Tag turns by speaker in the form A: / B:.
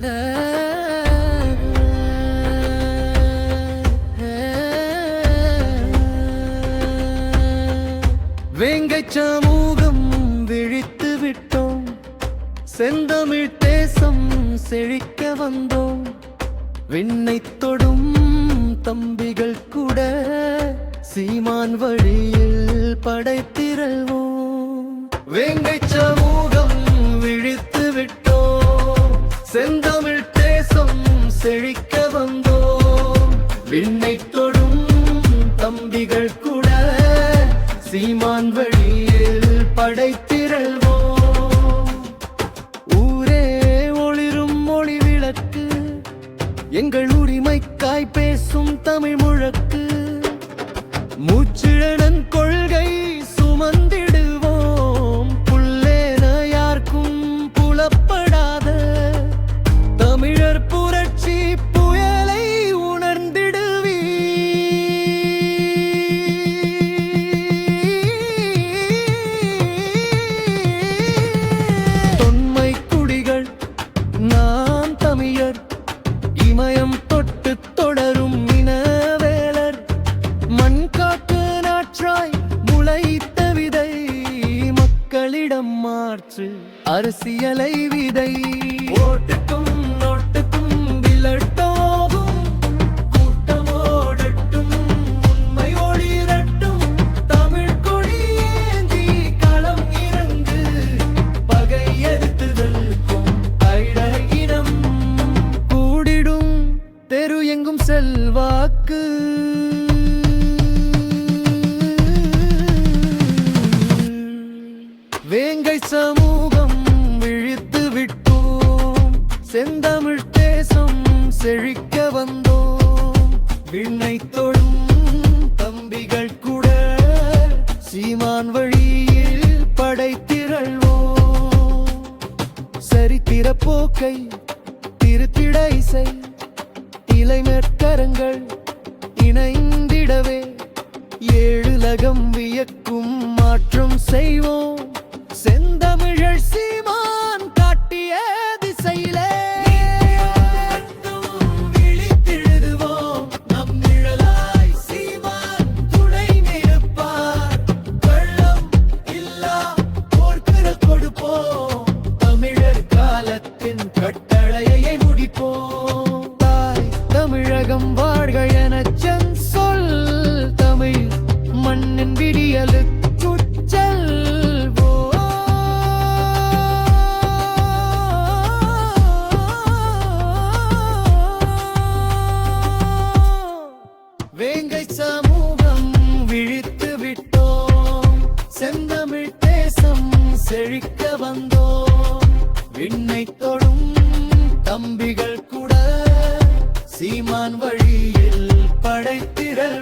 A: வேங்கை சமூகம் விழித்து விட்டோம். செந்தமிழ் தேசம் செழிக்க வந்தோம். விண்ணை தொடும் தம்பிகள் கூட சீமான் வழியில் படைத்திரள்வோம். வேங்கை சமூகம் தம்பிகள் கூட சீமான் வழியில் படைத்திரள்வோம். ஊரே ஒளிரும் மொழி விளக்கு எங்கள் உரிமைக்காய் பேசும் தமிழ் முழக்கு. மூச்சிழ அரசியலை விதை. செந்தமிழ் தேசம் செழிக்க வந்தோம். விண்ணை தொழும் தம்பிகள் கூட சீமான் வழியில் படைத்திரள்வோம். சரித்திர போக்கை திருத்திட இசை இளைஞர்கரங்கள் இணைந்திடவே ஏழுலகம் வியக்கும் மாற்றம் செய்வோம். கட்டளையை முடிப்போம். தாய் தமிழகம் வாழ்க என சொல். தமிழ் மண்ணின் விடியலுக்கு வேங்கை சமூகம் விழித்து விட்டோம். செந்தமிழ் தேசம் செழிக்க வந்தோம். விண்ணை தொடும் தம்பிகள் கூட சீமான் வழியில் படைத்திரள்